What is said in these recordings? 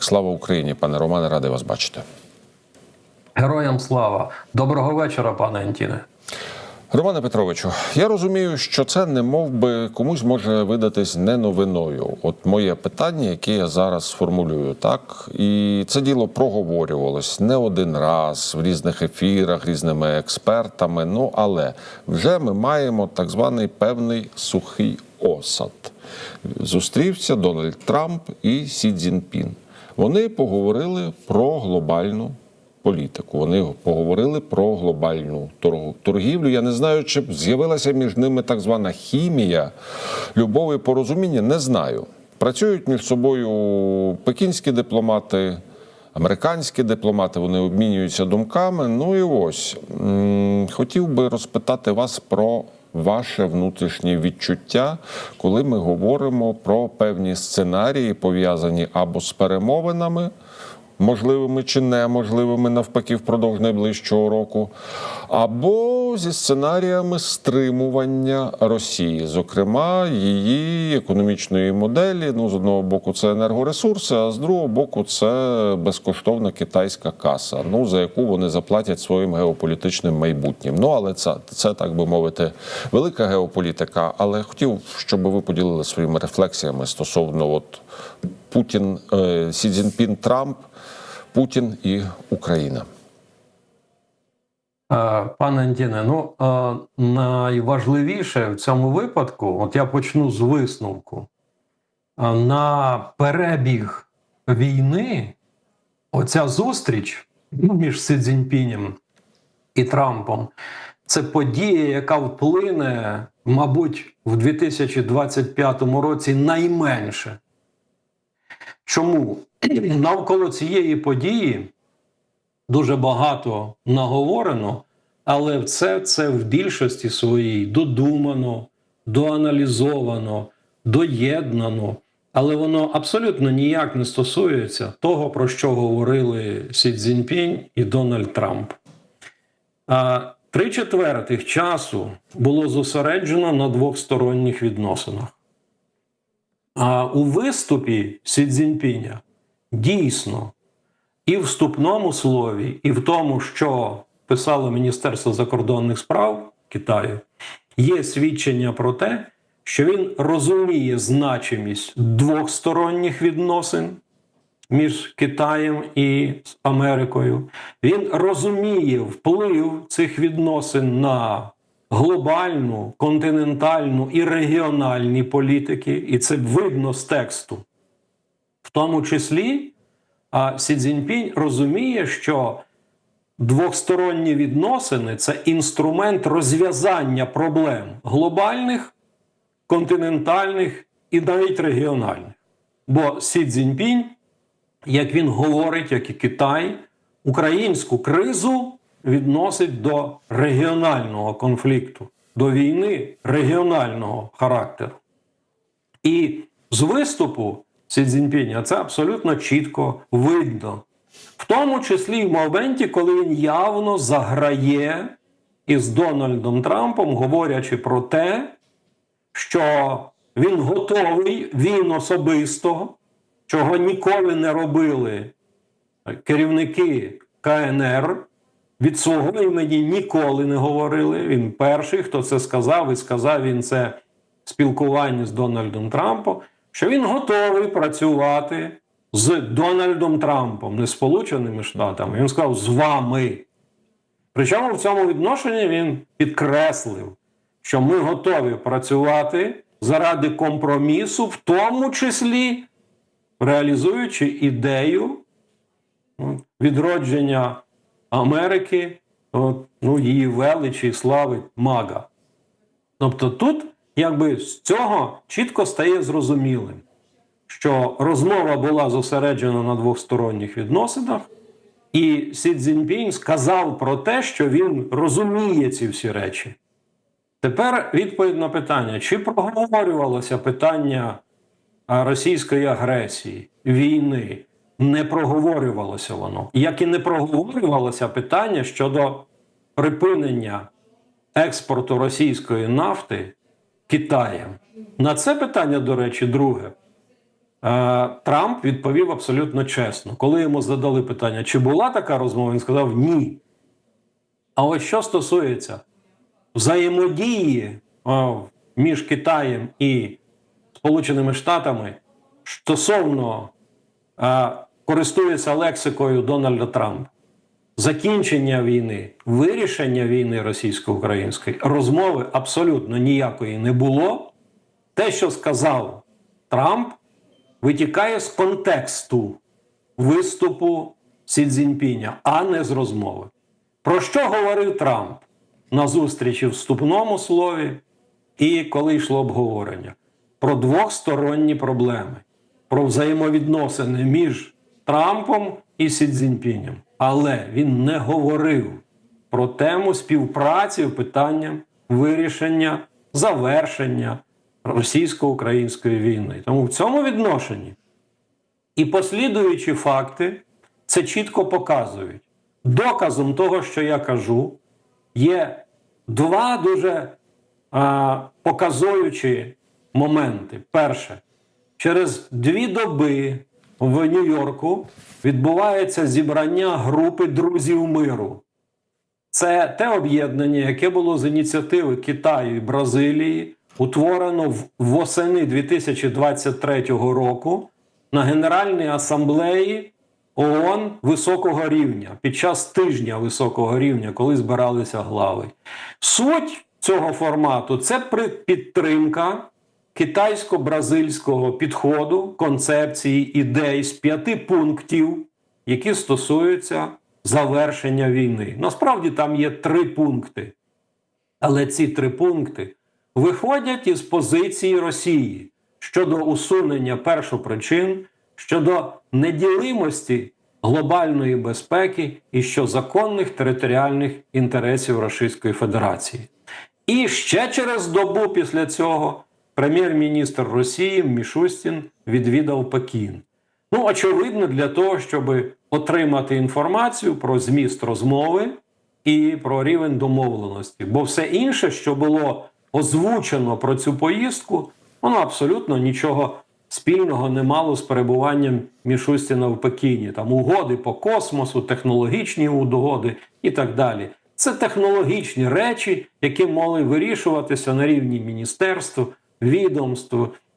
Слава Україні, пане Романе, радий вас бачити. Героям слава! Доброго вечора, пане Антіне. Романе Петровичу, я розумію, що це не мов би комусь може видатись не новиною. От моє питання, яке я зараз сформулюю, так і це діло проговорювалось не один раз в різних ефірах, різними експертами. Ну але вже ми маємо так званий певний сухий осад. Зустрівся Дональд Трамп і Сі Цзіньпін. Вони поговорили про глобальну політику. Вони поговорили про глобальну торгівлю. Я не знаю, чи з'явилася між ними так звана хімія, любов і порозуміння. Не знаю. Працюють між собою пекінські дипломати. Американські дипломати вони обмінюються думками. Ну і ось хотів би розпитати вас про ваше внутрішнє відчуття, коли ми говоримо про певні сценарії, пов'язані або з перемовинами, можливими чи неможливими навпаки впродовж найближчого року, або зі сценаріями стримування Росії, зокрема її економічної моделі. Ну, з одного боку, це енергоресурси, а з другого боку, це безкоштовна китайська каса, ну за яку вони заплатять своїм геополітичним майбутнім. Ну але це, це так би мовити, велика геополітика. Але хотів, щоб ви поділили своїми рефлексіями стосовно от Путін, е, Сі Цзіньпін, Трамп, Путін і Україна. Е, Пане Антіне, ну е, найважливіше в цьому випадку, от я почну з висновку. Е, На перебіг війни, оця зустріч ну, між Си Цзіньпінем і Трампом, це подія, яка вплине, мабуть, в 2025 році найменше. Чому навколо цієї події дуже багато наговорено, але все це в більшості своїй додумано, доаналізовано, доєднано. Але воно абсолютно ніяк не стосується того, про що говорили Сі Цзіньпінь і Дональд Трамп. А три четвертих часу було зосереджено на двосторонніх відносинах. А у виступі Сі Цзіньпіня дійсно і в вступному слові, і в тому, що писало Міністерство закордонних справ Китаю, є свідчення про те, що він розуміє значимість двохсторонніх відносин між Китаєм і Америкою. Він розуміє вплив цих відносин на глобальну, континентальну і регіональні політики, і це видно з тексту. В тому числі а Сі Цзіньпінь розуміє, що двосторонні відносини це інструмент розв'язання проблем глобальних, континентальних і навіть регіональних. Бо Сі Цзіньпінь, як він говорить, як і Китай, українську кризу відносить до регіонального конфлікту, до війни регіонального характеру. І з виступу Сі Цзіньпіня це абсолютно чітко видно. В тому числі в моменті, коли він явно заграє із Дональдом Трампом, говорячи про те, що він готовий, він особисто, чого ніколи не робили керівники КНР, від свого імені ніколи не говорили. Він перший, хто це сказав, і сказав він це спілкуванні з Дональдом Трампом, що він готовий працювати з Дональдом Трампом, не Сполученими Штатами. Він сказав з вами. Причому в цьому відношенні він підкреслив, що ми готові працювати заради компромісу, в тому числі реалізуючи ідею ну, відродження Америки, ну, її величі слави Мага. Тобто тут, якби з цього чітко стає зрозумілим, що розмова була зосереджена на двосторонніх відносинах, і Сі Цзіньпінь сказав про те, що він розуміє ці всі речі. Тепер відповідь на питання: чи проговорювалося питання російської агресії, війни? Не проговорювалося воно. Як і не проговорювалося питання щодо припинення експорту російської нафти Китаєм. На це питання, до речі, друге. Трамп відповів абсолютно чесно. Коли йому задали питання, чи була така розмова, він сказав ні. А ось що стосується взаємодії між Китаєм і Сполученими Штатами стосовно користується лексикою Дональда Трампа. Закінчення війни, вирішення війни російсько-української розмови абсолютно ніякої не було. Те, що сказав Трамп, витікає з контексту виступу Сі Цзіньпіня, а не з розмови. Про що говорив Трамп на зустрічі в вступному слові і коли йшло обговорення? Про двосторонні проблеми, про взаємовідносини між Трампом і Сі Цзіньпінем. Але він не говорив про тему співпраці в вирішення, завершення російсько-української війни. Тому в цьому відношенні і послідуючі факти це чітко показують. Доказом того, що я кажу, є два дуже а, показуючі моменти. Перше, через дві доби в Нью-Йорку відбувається зібрання групи друзів миру. Це те об'єднання, яке було з ініціативи Китаю і Бразилії, утворено восени 2023 року на Генеральній асамблеї ООН високого рівня під час тижня високого рівня, коли збиралися глави. Суть цього формату це підтримка китайсько-бразильського підходу, концепції, ідей з п'яти пунктів, які стосуються завершення війни. Насправді там є три пункти. Але ці три пункти виходять із позиції Росії щодо усунення першопричин, щодо неділимості глобальної безпеки і що законних територіальних інтересів Російської Федерації. І ще через добу після цього прем'єр-міністр Росії Мішустін відвідав Пекін. Ну, очевидно, для того, щоб отримати інформацію про зміст розмови і про рівень домовленості. Бо все інше, що було озвучено про цю поїздку, воно абсолютно нічого спільного не мало з перебуванням Мішустіна в Пекіні. Там угоди по космосу, технологічні угоди і так далі. Це технологічні речі, які мали вирішуватися на рівні міністерств, відомств,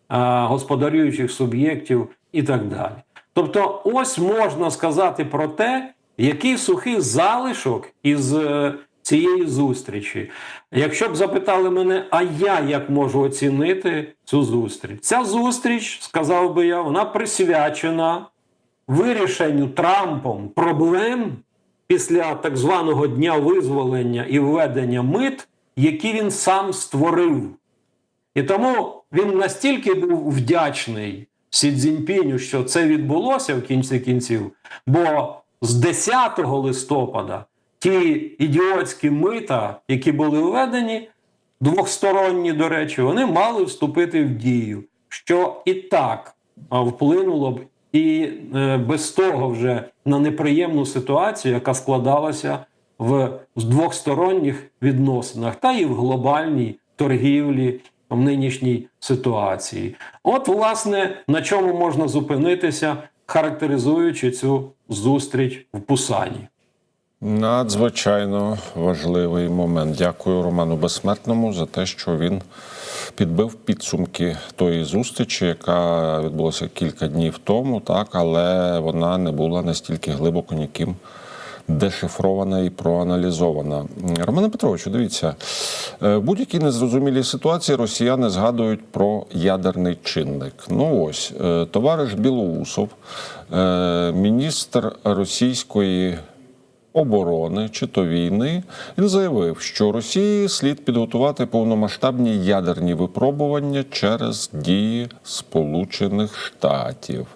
господарюючих суб'єктів і так далі. Тобто, ось можна сказати про те, який сухий залишок із е, цієї зустрічі. Якщо б запитали мене, а я як можу оцінити цю зустріч? Ця зустріч, сказав би я, вона присвячена вирішенню Трампом проблем після так званого дня визволення і введення мит, які він сам створив. І тому він настільки був вдячний Сі Цзіньпіню, що це відбулося в кінці кінців. Бо з 10 листопада ті ідіотські мита, які були введені, двохсторонні, до речі, вони мали вступити в дію, що і так вплинуло б і е, без того вже на неприємну ситуацію, яка складалася в двохсторонніх відносинах, та і в глобальній торгівлі в нинішній ситуації. От, власне, на чому можна зупинитися, характеризуючи цю зустріч в Пусані. Надзвичайно важливий момент. Дякую Роману Безсмертному за те, що він підбив підсумки тої зустрічі, яка відбулася кілька днів тому, так, але вона не була настільки глибоко ніким дешифрована і проаналізована. Романе Петровичу, дивіться, е, будь-якій незрозумілій ситуації росіяни згадують про ядерний чинник. Ну ось, е, товариш Білоусов, е, міністр російської оборони чи то війни, він заявив, що Росії слід підготувати повномасштабні ядерні випробування через дії Сполучених Штатів.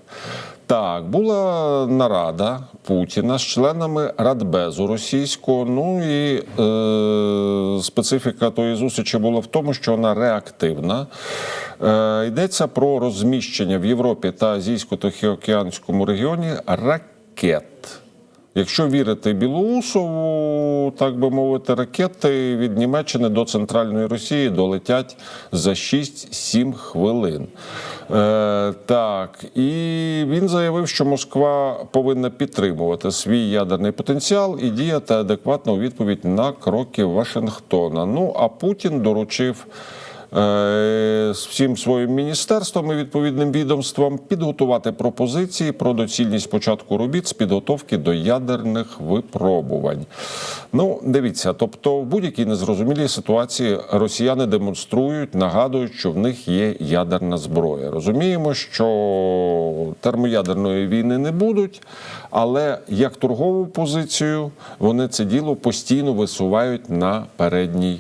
Так, була нарада Путіна з членами Радбезу російського. Ну і е, специфіка тої зустрічі була в тому, що вона реактивна. Е, йдеться про розміщення в Європі та Азійсько-Тихоокеанському регіоні ракет Якщо вірити Білоусову, так би мовити, ракети від Німеччини до центральної Росії долетять за 6-7 хвилин. Е, так, і він заявив, що Москва повинна підтримувати свій ядерний потенціал і діяти адекватно у відповідь на кроки Вашингтона. Ну а Путін доручив. Е, з всім своїм міністерством і відповідним відомствам підготувати пропозиції про доцільність початку робіт з підготовки до ядерних випробувань. Ну, дивіться, тобто в будь-якій незрозумілій ситуації росіяни демонструють, нагадують, що в них є ядерна зброя. Розуміємо, що термоядерної війни не будуть, але як торгову позицію вони це діло постійно висувають на передній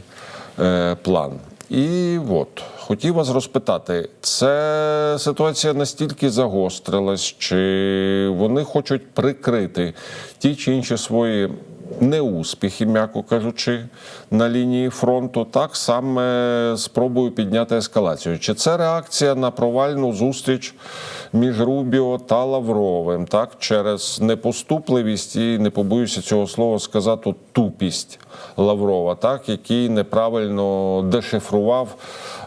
е, план. І от хотів вас розпитати, це ситуація настільки загострилась, чи вони хочуть прикрити ті чи інші свої неуспіхи, м'яко кажучи, на лінії фронту, так саме спробую підняти ескалацію. Чи це реакція на провальну зустріч між Рубіо та Лавровим, так через непоступливість і не побоюся цього слова сказати тупість Лаврова, так який неправильно дешифрував.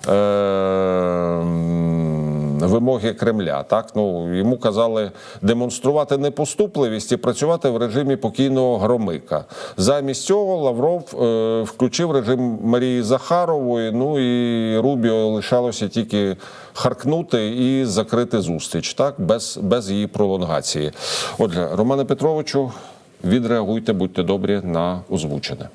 Е- Вимоги Кремля, так ну йому казали демонструвати непоступливість і працювати в режимі покійного громика. Замість цього Лавров е, включив режим Марії Захарової. Ну і Рубіо лишалося тільки харкнути і закрити зустріч, так без, без її пролонгації. Отже, Романе Петровичу, відреагуйте, будьте добрі на озвучене.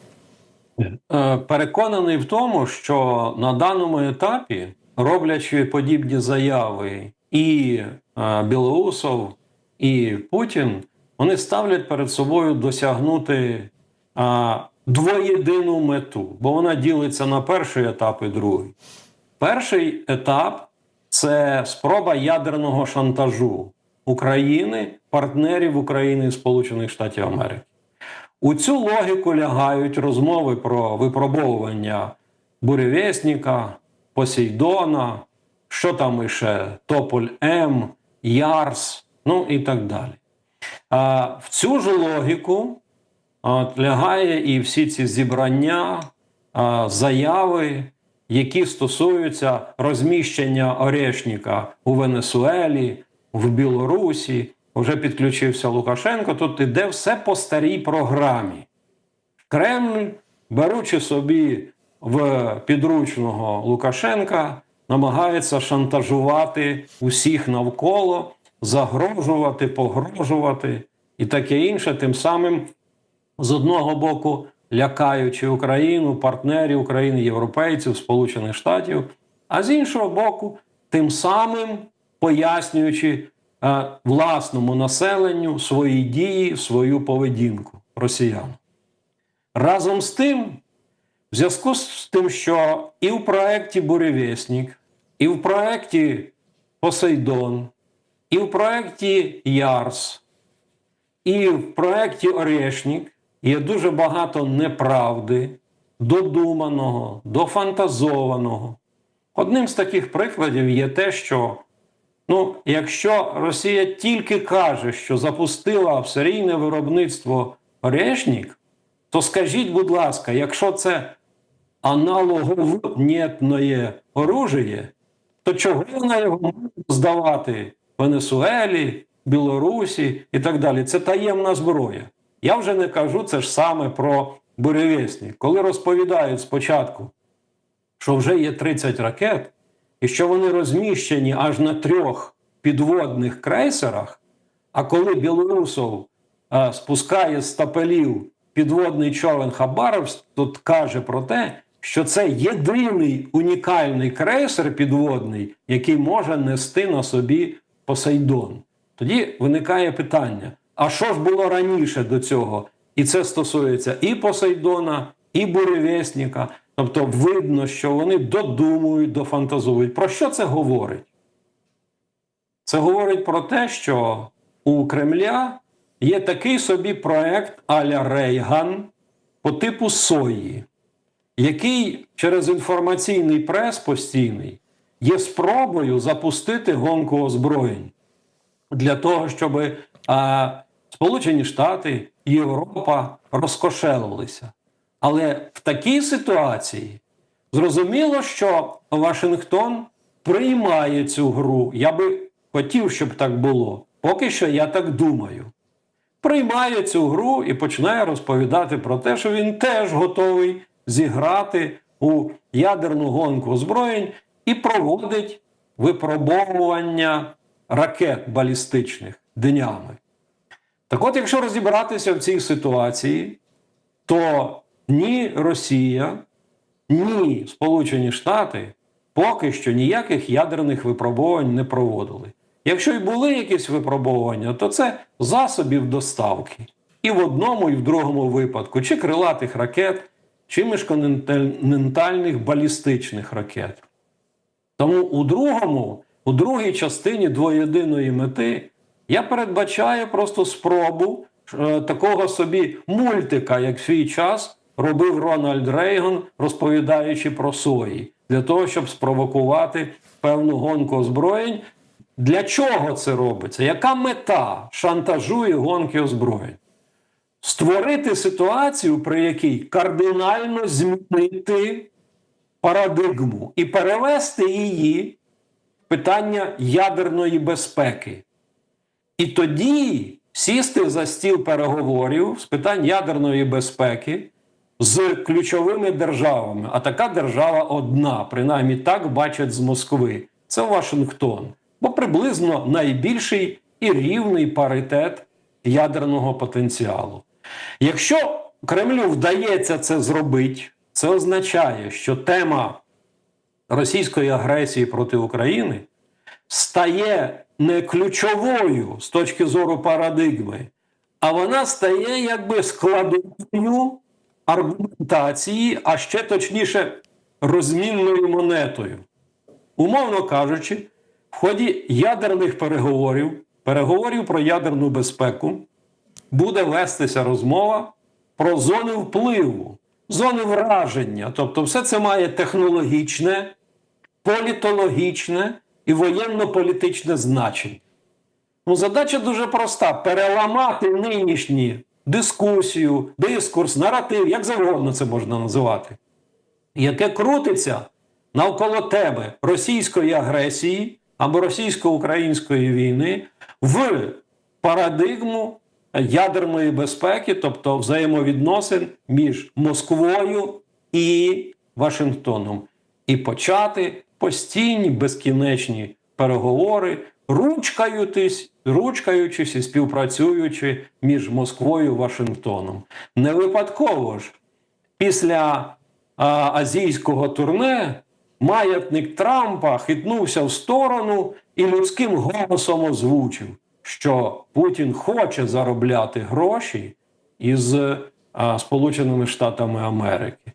Е, Переконаний в тому, що на даному етапі, роблячи подібні заяви, і е, Білоусов, і Путін, вони ставлять перед собою досягнути е, двоєдину мету, бо вона ділиться на перший етап і другий. Перший етап це спроба ядерного шантажу України, партнерів України і Сполучених Штатів Америки. У цю логіку лягають розмови про випробовування буревєсника, Посейдона, що там іще, Тополь М, Ярс, ну і так далі. А в цю ж логіку от, лягає і всі ці зібрання, а, заяви, які стосуються розміщення Орешника у Венесуелі, в Білорусі. Вже підключився Лукашенко. Тут іде все по старій програмі. Кремль, беручи собі в підручного Лукашенка, намагається шантажувати усіх навколо, загрожувати, погрожувати і таке інше, тим самим з одного боку лякаючи Україну, партнерів України, європейців, Сполучених Штатів, а з іншого боку, тим самим пояснюючи е, власному населенню свої дії, свою поведінку росіян. Разом з тим, в зв'язку з тим, що і в проєкті Буревєснік, і в проєкті Посейдон, і в проєкті Ярс, і в проєкті Орешнік є дуже багато неправди, додуманого, дофантазованого. Одним з таких прикладів є те, що ну, якщо Росія тільки каже, що запустила в серійне виробництво Орешнік, то скажіть, будь ласка, якщо це аналоговнєтне оружие, то чого вона його може здавати Венесуелі, Білорусі і так далі? Це таємна зброя. Я вже не кажу це ж саме про буревісник. Коли розповідають спочатку, що вже є 30 ракет, і що вони розміщені аж на трьох підводних крейсерах, а коли Білорусов е, спускає з стапелів підводний човен Хабаровськ, тут каже про те, що це єдиний унікальний крейсер підводний, який може нести на собі Посейдон. Тоді виникає питання: а що ж було раніше до цього? І це стосується і Посейдона, і Буревєсника. Тобто видно, що вони додумують, дофантазують. Про що це говорить? Це говорить про те, що у Кремля є такий собі проект Аля Рейган по типу Сої, який через інформаційний прес постійний є спробою запустити гонку озброєнь для того, щоб а, Сполучені Штати, і Європа розкошелилися. Але в такій ситуації зрозуміло, що Вашингтон приймає цю гру. Я би хотів, щоб так було. Поки що я так думаю. Приймає цю гру і починає розповідати про те, що він теж готовий зіграти у ядерну гонку озброєнь і проводить випробовування ракет балістичних днями. Так от, якщо розібратися в цій ситуації, то ні Росія, ні Сполучені Штати поки що ніяких ядерних випробувань не проводили. Якщо й були якісь випробування, то це засобів доставки. І в одному, і в другому випадку, чи крилатих ракет, чи міжконтинентальних балістичних ракет. Тому у другому, у другій частині двоєдиної мети я передбачаю просто спробу е, такого собі мультика, як в свій час робив Рональд Рейган, розповідаючи про сої, для того, щоб спровокувати певну гонку озброєнь. Для чого це робиться? Яка мета шантажу і гонки озброєнь? Створити ситуацію, при якій кардинально змінити парадигму і перевести її в питання ядерної безпеки. І тоді сісти за стіл переговорів з питань ядерної безпеки з ключовими державами. А така держава одна, принаймні так бачать з Москви. Це Вашингтон. Бо приблизно найбільший і рівний паритет ядерного потенціалу. Якщо Кремлю вдається це зробити, це означає, що тема російської агресії проти України стає не ключовою з точки зору парадигми, а вона стає якби складовою аргументації, а ще точніше, розмінною монетою. Умовно кажучи, в ході ядерних переговорів, переговорів про ядерну безпеку, буде вестися розмова про зони впливу, зони враження. Тобто, все це має технологічне, політологічне і воєнно-політичне значення. Ну, задача дуже проста: переламати нинішні дискусію, дискурс, наратив, як завгодно це можна називати, яке крутиться навколо тебе російської агресії або російсько-української війни в парадигму ядерної безпеки, тобто взаємовідносин між Москвою і Вашингтоном, і почати постійні безкінечні переговори, ручкаючись, ручкаючись і співпрацюючи між Москвою і Вашингтоном. Не випадково ж після а, азійського турне маятник Трампа хитнувся в сторону і людським голосом озвучив, що Путін хоче заробляти гроші із а, Сполученими Штатами Америки.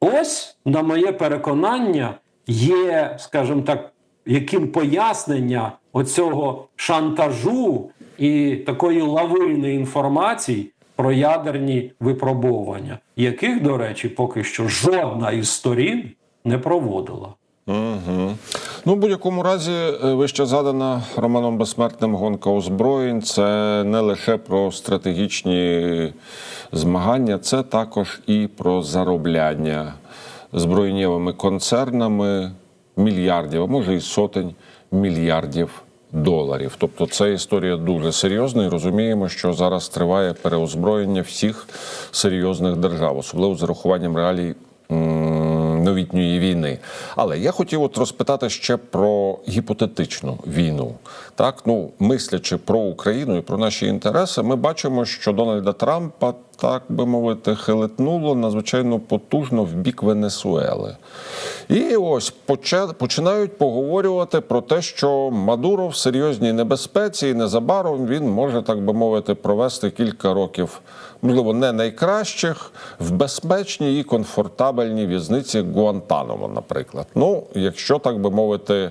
Ось, на моє переконання, є, скажімо так, яким пояснення оцього шантажу і такої лавини інформації про ядерні випробовування, яких, до речі, поки що жодна із сторін не проводила. Угу. Ну, в будь-якому разі, е, вище згадана Романом Безсмертним гонка озброєнь це не лише про стратегічні змагання, це також і про заробляння збройнєвими концернами мільярдів, а може і сотень мільярдів доларів. Тобто це історія дуже серйозна, і розуміємо, що зараз триває переозброєння всіх серйозних держав, особливо з урахуванням реалій новітньої війни. Але я хотів от розпитати ще про гіпотетичну війну. Так, ну мислячи про Україну і про наші інтереси, ми бачимо, що Дональда Трампа, так би мовити, хилитнуло надзвичайно потужно в бік Венесуели. І ось починають поговорювати про те, що Мадуро в серйозній небезпеці, і незабаром він може, так би мовити, провести кілька років, можливо, не найкращих, в безпечній і комфортабельній в'язниці Гуантанамо, наприклад. Ну, якщо так би мовити,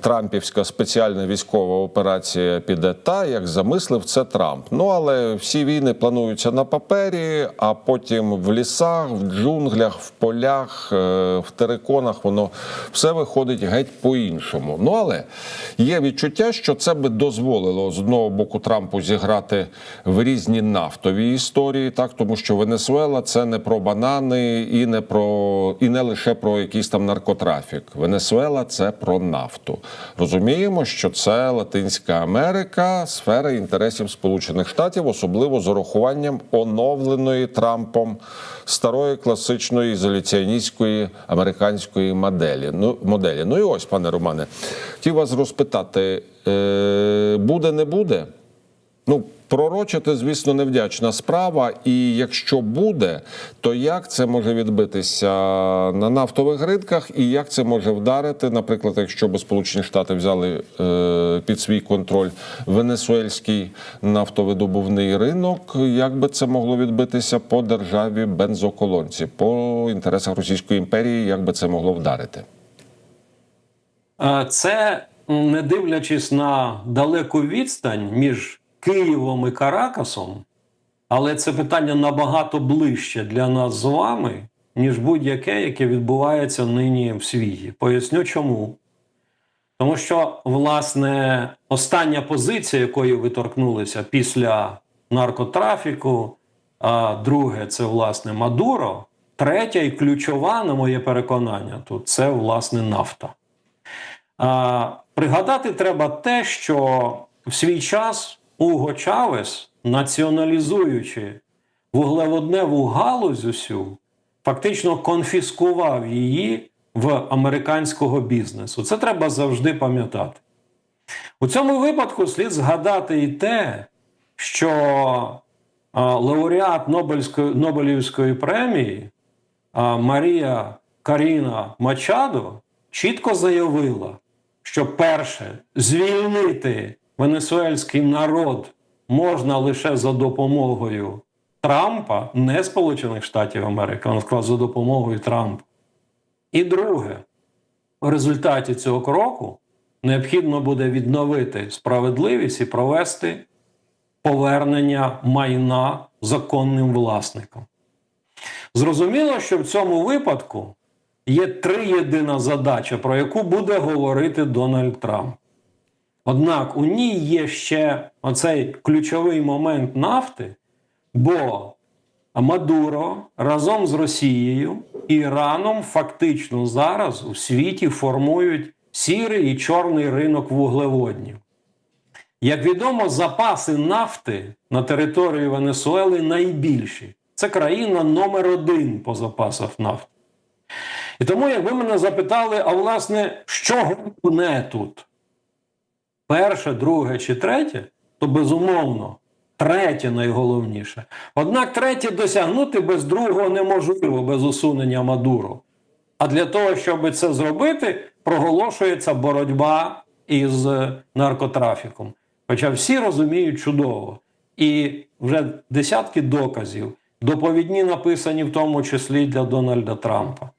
Трампівська спеціальна військова операція піде та, як замислив це Трамп. Ну але всі війни плануються на папері. Імперії, а потім в лісах, в джунглях, в полях, е, в териконах воно все виходить геть по-іншому. Ну але є відчуття, що це би дозволило з одного боку Трампу зіграти в різні нафтові історії, так тому що Венесуела це не про банани і не про і не лише про якийсь там наркотрафік. Венесуела це про нафту. Розуміємо, що це Латинська Америка, сфера інтересів Сполучених Штатів, особливо з урахуванням оновленої Трампом старої класичної ізоляціоністської американської моделі. Ну моделі. Ну і ось, пане Романе, хотів вас розпитати: е, буде не буде? Ну, пророчити, звісно, невдячна справа. І якщо буде, то як це може відбитися на нафтових ринках, і як це може вдарити, наприклад, якщо б Сполучені Штати взяли е, під свій контроль венесуельський нафтовидобувний ринок, як би це могло відбитися по державі бензоколонці, по інтересах Російської імперії, як би це могло вдарити? Е, Це не дивлячись на далеку відстань між Києвом і Каракасом, але це питання набагато ближче для нас з вами, ніж будь-яке, яке відбувається нині в світі. Поясню чому. Тому що, власне, остання позиція, якої ви торкнулися після наркотрафіку, а друге, це власне Мадуро. Третя і ключова, на моє переконання, тут це власне нафта. А, пригадати треба те, що в свій час Уго Чавес, націоналізуючи вуглеводневу галузь усю, фактично конфіскував її в американського бізнесу. Це треба завжди пам'ятати. У цьому випадку слід згадати і те, що лауреат Нобелівської, Нобелівської премії Марія Каріна Мачадо чітко заявила, що перше звільнити венесуельський народ можна лише за допомогою Трампа, не Сполучених Штатів Америки, вона сказала за допомогою Трампа. І друге, в результаті цього кроку необхідно буде відновити справедливість і провести повернення майна законним власникам. Зрозуміло, що в цьому випадку є три єдина задача, про яку буде говорити Дональд Трамп. Однак у ній є ще оцей ключовий момент нафти, бо Мадуро разом з Росією і Іраном фактично зараз у світі формують сірий і чорний ринок вуглеводнів. Як відомо, запаси нафти на території Венесуели найбільші. Це країна номер один по запасах нафти. І тому, якби мене запитали, а власне, що головне тут? Перше, друге чи третє, то безумовно, третє найголовніше. Однак третє досягнути без другого неможливо, без усунення Мадуро. А для того, щоб це зробити, проголошується боротьба із наркотрафіком. Хоча всі розуміють чудово. І вже десятки доказів, доповідні написані в тому числі для Дональда Трампа.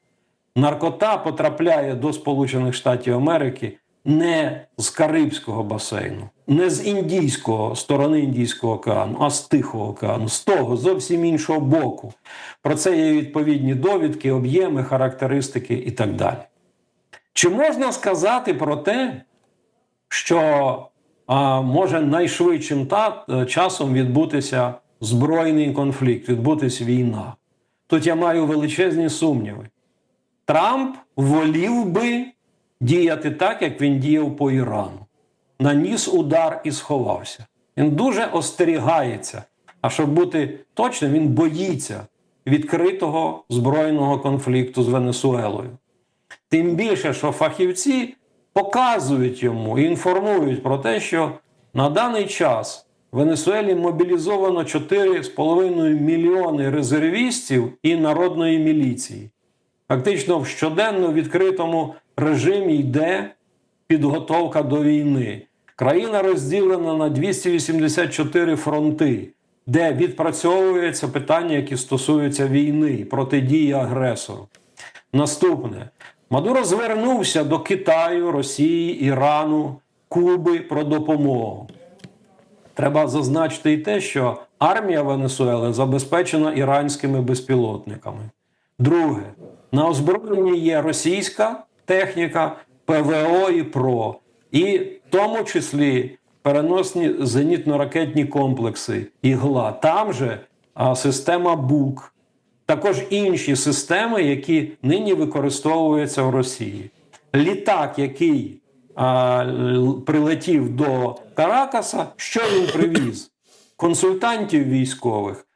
Наркота потрапляє до Сполучених Штатів Америки не з Карибського басейну, не з індійського сторони Індійського океану, а з Тихого океану, з того зовсім іншого боку. Про це є відповідні довідки, об'єми, характеристики і так далі. Чи можна сказати про те, що а, може найшвидшим та, е, часом відбутися збройний конфлікт, відбутися війна? Тут я маю величезні сумніви. Трамп волів би діяти так, як він діяв по Ірану. Наніс удар і сховався. Він дуже остерігається. А щоб бути точним, він боїться відкритого збройного конфлікту з Венесуелою. Тим більше, що фахівці показують йому і інформують про те, що на даний час в Венесуелі мобілізовано 4,5 мільйони резервістів і народної міліції. Фактично в щоденно відкритому режимі йде підготовка до війни. Країна розділена на 284 фронти, де відпрацьовуються питання, які стосуються війни, протидії агресору. Наступне. Мадуро звернувся до Китаю, Росії, Ірану, Куби про допомогу. треба зазначити і те, що армія Венесуели забезпечена іранськими безпілотниками. Друге, на озброєнні є російська техніка, ПВО і ПРО, і в тому числі переносні зенітно-ракетні комплекси ігла. Там же а, система БУК, також інші системи, які нині використовуються в Росії. Літак, який а, прилетів до Каракаса, що він привіз? Консультантів військових,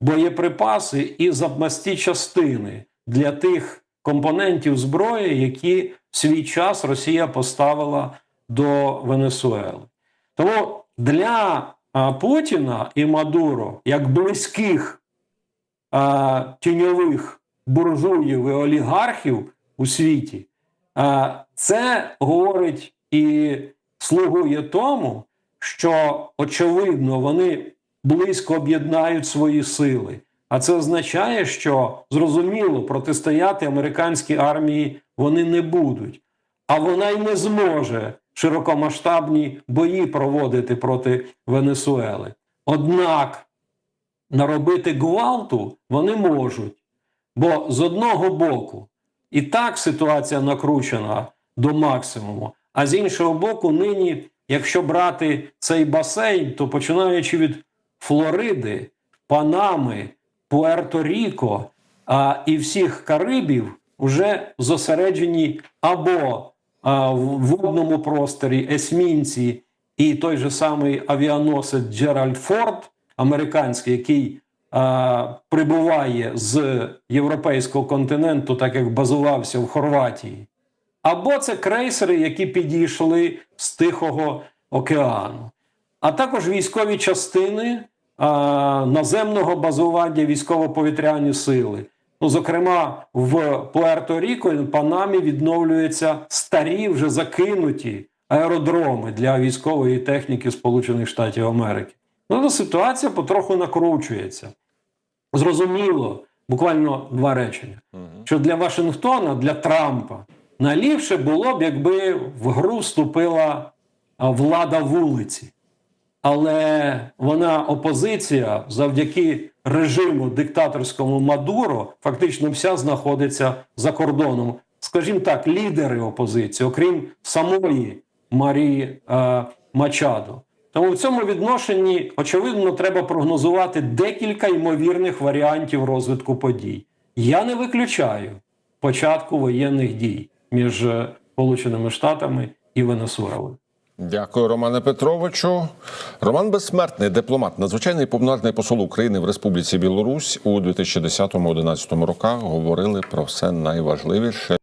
боєприпаси і запасні частини для тих компонентів зброї, які в свій час Росія поставила до Венесуели. Тому для Путіна і Мадуро, як близьких а, тіньових буржуїв і олігархів у світі, це говорить і слугує тому, що очевидно вони близько об'єднають свої сили. А це означає, що зрозуміло протистояти американській армії вони не будуть, а вона й не зможе широкомасштабні бої проводити проти Венесуели. Однак наробити гвалту вони можуть. Бо з одного боку і так ситуація накручена до максимуму, а з іншого боку, нині, якщо брати цей басейн, то починаючи від Флориди, Панами, Пуерто-Ріко а, і всіх Карибів, вже зосереджені або а, в водному просторі есмінці і той же самий авіаносець Джеральд Форд, американський, який а, прибуває з європейського континенту, так як базувався в Хорватії, або це крейсери, які підійшли з Тихого океану, а також військові частини наземного базування військово-повітряні сили. Ну, зокрема, в Пуерто-Ріко і Панамі відновлюються старі, вже закинуті аеродроми для військової техніки Сполучених Штатів Америки. Ну, то ситуація потроху накручується. Зрозуміло, буквально два речення. Що для Вашингтона, для Трампа найліпше було б, якби в гру вступила влада вулиці. Але вона опозиція завдяки режиму диктаторському Мадуро фактично вся знаходиться за кордоном. Скажімо так, лідери опозиції, окрім самої Марії е, Мачадо. Тому в цьому відношенні, очевидно, треба прогнозувати декілька ймовірних варіантів розвитку подій. Я не виключаю початку воєнних дій між Сполученими Штатами і Венесуелою. Дякую, Романе Петровичу. Роман Безсмертний, дипломат, надзвичайний повноважний посол України в Республіці Білорусь у 2010-2011 роках говорили про все найважливіше.